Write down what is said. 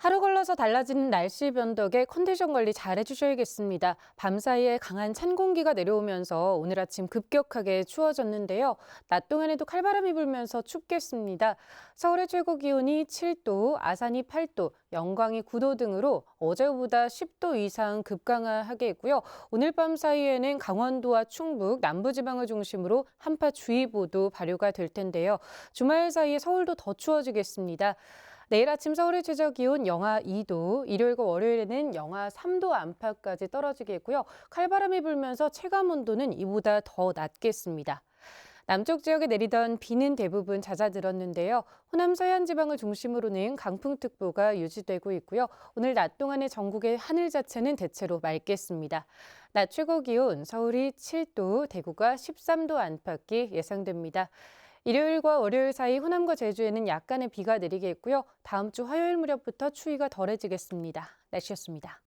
하루 걸러서 달라지는 날씨 변덕에 컨디션 관리 잘 해주셔야겠습니다. 밤사이에 강한 찬 공기가 내려오면서 오늘 아침 급격하게 추워졌는데요. 낮 동안에도 칼바람이 불면서 춥겠습니다. 서울의 최고 기온이 7도, 아산이 8도, 영광이 9도 등으로 어제보다 10도 이상 급강하겠고요. 오늘 밤 사이에는 강원도와 충북, 남부지방을 중심으로 한파주의보도 발효가 될 텐데요. 주말 사이에 서울도 더 추워지겠습니다. 내일 아침 서울의 최저 기온 영하 2도, 일요일과 월요일에는 영하 3도 안팎까지 떨어지겠고요. 칼바람이 불면서 체감 온도는 이보다 더 낮겠습니다. 남쪽 지역에 내리던 비는 대부분 잦아들었는데요. 호남 서해안 지방을 중심으로는 강풍특보가 유지되고 있고요. 오늘 낮 동안의 전국의 하늘 자체는 대체로 맑겠습니다. 낮 최고 기온 서울이 7도, 대구가 13도 안팎이 예상됩니다. 일요일과 월요일 사이 호남과 제주에는 약간의 비가 내리겠고요. 다음 주 화요일 무렵부터 추위가 덜해지겠습니다. 날씨였습니다.